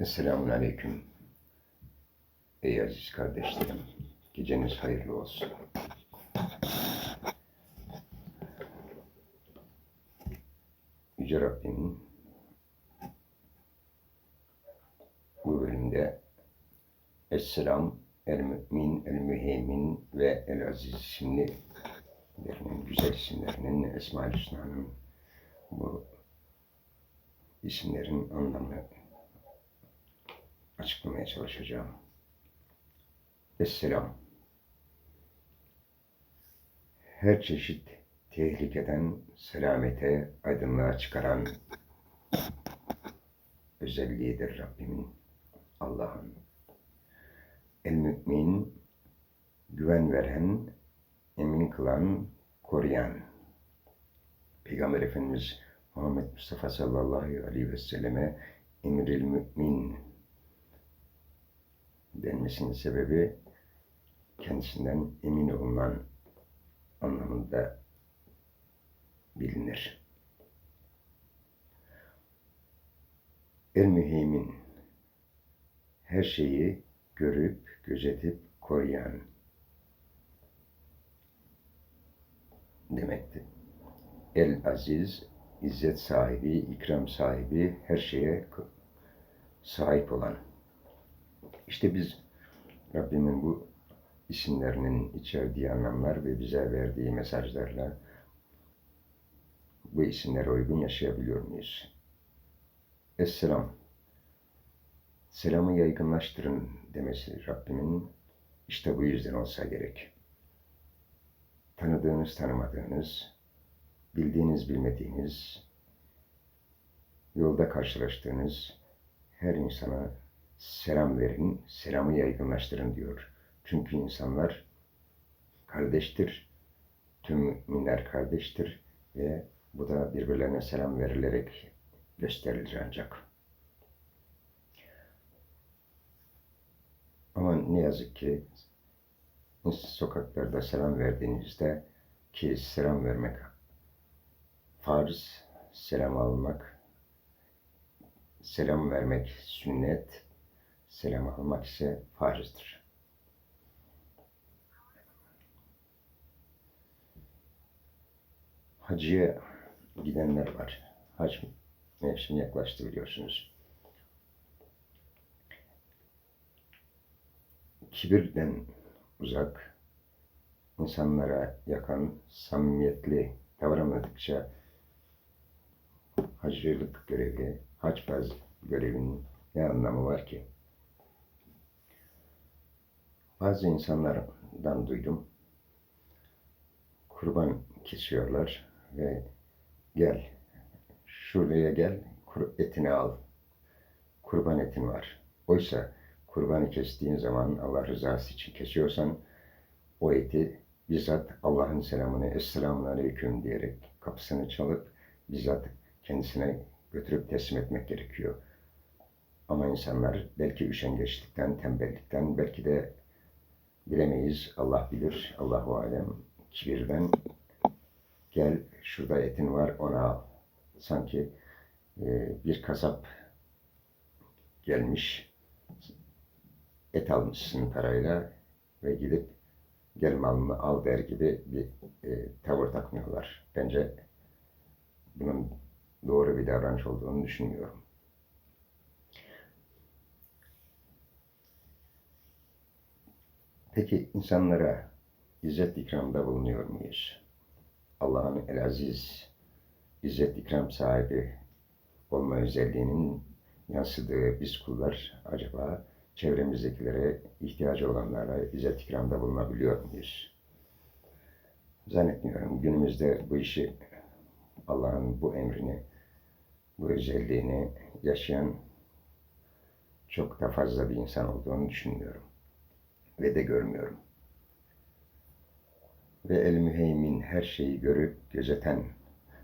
Esselamun Aleyküm. Ey aziz kardeşlerim, geceniz hayırlı olsun. Yüce Rabbimin bu bölümde Esselam, El Mümin, El Müheymin ve El Aziz isimlerinin, güzel isimlerinin, Hüsna'nın bu isimlerin anlamını açıklamaya çalışacağım. Esselam. Her çeşit tehlikeden selamete, aydınlığa çıkaran özelliğidir Rabbimin, Allah'ın. El mümin, güven veren, emin kılan, koruyan. Peygamber Efendimiz Muhammed Mustafa sallallahu aleyhi ve selleme emril mümin denmesinin sebebi kendisinden emin olunan anlamında bilinir. El müheymin her şeyi görüp gözetip koruyan demektir. El aziz izzet sahibi, ikram sahibi, her şeye sahip olan. İşte biz Rabbimin bu isimlerinin içerdiği anlamlar ve bize verdiği mesajlarla bu isimlere uygun yaşayabiliyor muyuz? Esselam. Selamı yaygınlaştırın demesi Rabbimin işte bu yüzden olsa gerek. Tanıdığınız, tanımadığınız, bildiğiniz, bilmediğiniz, yolda karşılaştığınız her insana selam verin, selamı yaygınlaştırın diyor. Çünkü insanlar kardeştir, tüm müminler kardeştir ve bu da birbirlerine selam verilerek gösterilir ancak. Ama ne yazık ki sokaklarda selam verdiğinizde ki selam vermek farz, selam almak, selam vermek sünnet, selam almak ise farzdır. Hacıya gidenler var. Hac mevsimi yaklaştı biliyorsunuz. Kibirden uzak, insanlara yakan, samimiyetli davranmadıkça hacılık görevi, hac görevinin ne anlamı var ki? Bazı insanlardan duydum. Kurban kesiyorlar ve gel, şuraya gel, etini al. Kurban etin var. Oysa kurbanı kestiğin zaman Allah rızası için kesiyorsan o eti bizzat Allah'ın selamını Esselamun Aleyküm diyerek kapısını çalıp bizzat kendisine götürüp teslim etmek gerekiyor. Ama insanlar belki üşengeçlikten, tembellikten, belki de bilemeyiz. Allah bilir, Allahu alem. Kibirden gel şurada etin var onu al. Sanki e, bir kasap gelmiş, et almışsın parayla ve gidip gel malını al der gibi bir e, tavır takmıyorlar. Bence bunun doğru bir davranış olduğunu düşünmüyorum. Peki insanlara izzet ikramda bulunuyor muyuz? Allah'ın el aziz, izzet ikram sahibi olma özelliğinin yansıdığı biz kullar acaba çevremizdekilere ihtiyacı olanlara izzet ikramda bulunabiliyor muyuz? Zannetmiyorum. Günümüzde bu işi Allah'ın bu emrini, bu özelliğini yaşayan çok da fazla bir insan olduğunu düşünmüyorum. Ve de görmüyorum. Ve el müheymin her şeyi görüp gözeten,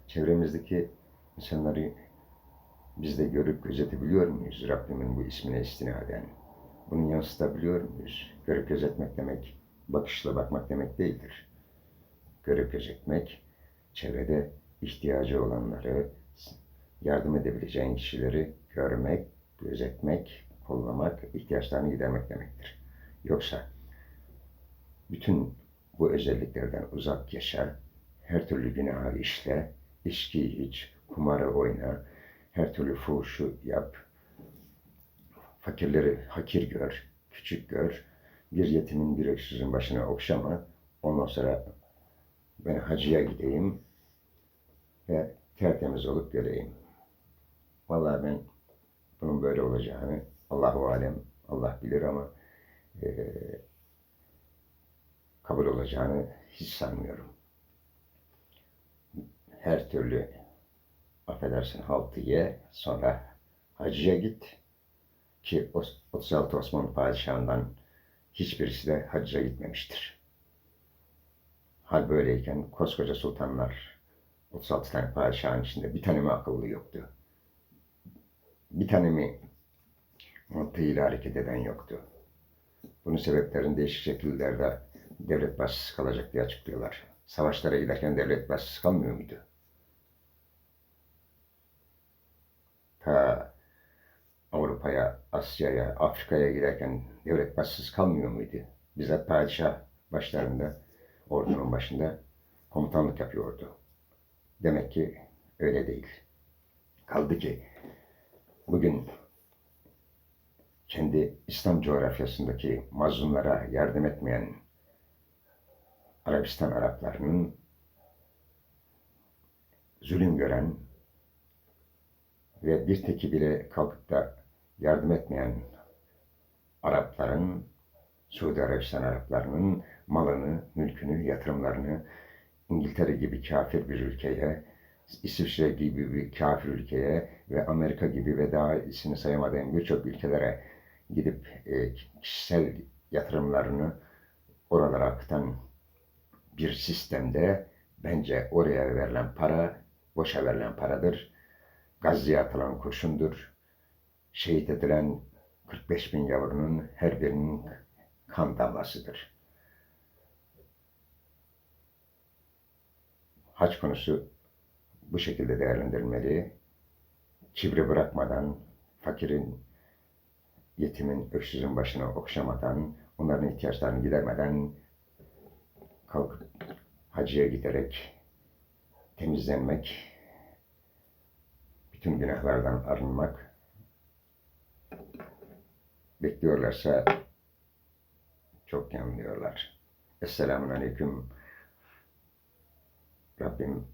çevremizdeki insanları biz de görüp gözetebiliyor muyuz Rabbimin bu ismine istinaden? Bunu yansıtabiliyor muyuz? Görüp gözetmek demek, bakışla bakmak demek değildir. Görüp gözetmek, çevrede ihtiyacı olanları, yardım edebileceğin kişileri görmek, gözetmek, kollamak, ihtiyaçlarını gidermek demektir. Yoksa bütün bu özelliklerden uzak yaşa, her türlü günahı işle, içki iç, kumarı oyna, her türlü fuhuşu yap, fakirleri hakir gör, küçük gör, bir yetimin bir öksüzün başına okşama, ondan sonra ben hacıya gideyim ve tertemiz olup göreyim. Vallahi ben bunun böyle olacağını Allahu alem Allah bilir ama eee, kabul olacağını hiç sanmıyorum. Her türlü affedersin haltı ye sonra hacıya git ki o 36 Osmanlı padişahından hiçbirisi de hacca gitmemiştir. Hal böyleyken koskoca sultanlar 36 tane padişahın içinde bir tane mi akıllı yoktu? Bir tane mi mantığıyla hareket eden yoktu? Bunun sebeplerini değişik şekillerde devlet başsız kalacak diye açıklıyorlar. Savaşlara giderken devlet başsız kalmıyor muydu? Ta Avrupa'ya, Asya'ya, Afrika'ya giderken devlet başsız kalmıyor muydu? Bizzat padişah başlarında, ordunun başında komutanlık yapıyordu. Demek ki öyle değil. Kaldı ki bugün kendi İslam coğrafyasındaki mazlumlara yardım etmeyen Arabistan Araplarının zulüm gören ve bir teki bile kalkıp da yardım etmeyen Arapların, Suudi Arabistan Araplarının malını, mülkünü, yatırımlarını İngiltere gibi kafir bir ülkeye, İsviçre gibi bir kafir ülkeye ve Amerika gibi ve daha ismini sayamadığım birçok ülkelere gidip e, kişisel yatırımlarını oralara akıtan bir sistemde bence oraya verilen para boşa verilen paradır. Gazze'ye atılan kurşundur. Şehit edilen 45 bin yavrunun her birinin kan damlasıdır. Haç konusu bu şekilde değerlendirilmeli. Kibri bırakmadan, fakirin, yetimin, öksüzün başına okşamadan, onların ihtiyaçlarını gidermeden kalkıp hacıya giderek temizlenmek, bütün günahlardan arınmak bekliyorlarsa çok yanılıyorlar. Esselamun Aleyküm. Rabbim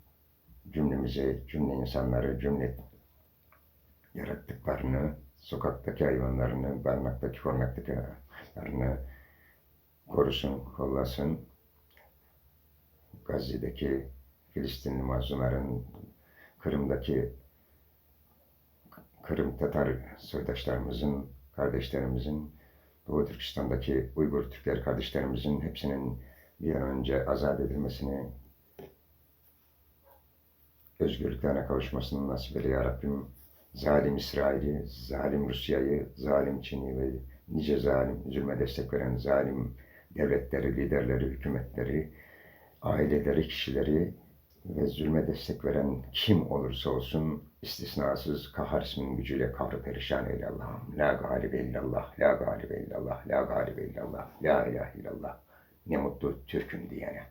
cümlemize, cümle insanları, cümle yarattıklarını, sokaktaki hayvanlarını, barınaktaki, korunaktaki hayvanlarını korusun, kollasın. Gazze'deki Filistinli mazlumların, Kırım'daki Kırım Tatar soydaşlarımızın, kardeşlerimizin, Doğu Türkistan'daki Uygur Türkler kardeşlerimizin hepsinin bir an önce azat edilmesini, özgürlüklerine kavuşmasını nasip eyle ya Rabbim. Zalim İsrail'i, zalim Rusya'yı, zalim Çin'i ve nice zalim, zulme destek veren zalim devletleri, liderleri, hükümetleri, aileleri, kişileri ve zulme destek veren kim olursa olsun istisnasız kahar isminin gücüyle kahrı perişan eyle Allah'ım. La galibe illallah, la galibe illallah, la galibe illallah, la ilahe illallah. Ne mutlu Türk'üm diyene.